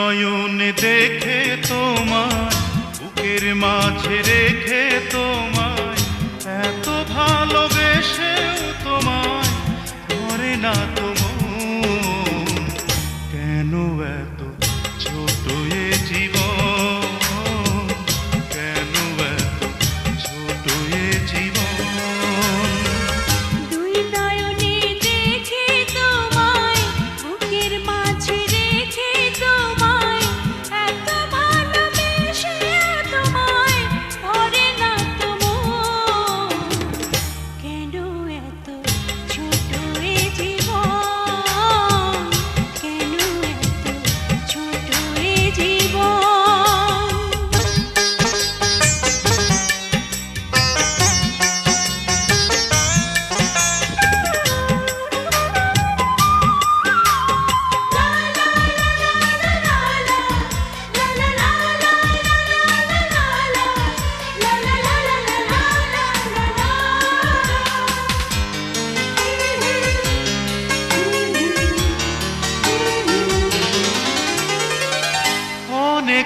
নয়ন দেখে তোমায়, বুকের মাঝে রেখে তোমায়, এত ভালোবেসে তোমায়, ধরে না তোমার কেন এত ছোট জীবন?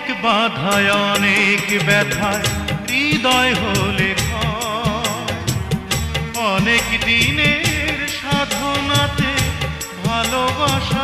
অনেক বাধায় অনেক ব্যথায় হৃদয় হলে অনেক দিনের সাধনাতে ভালোবাসা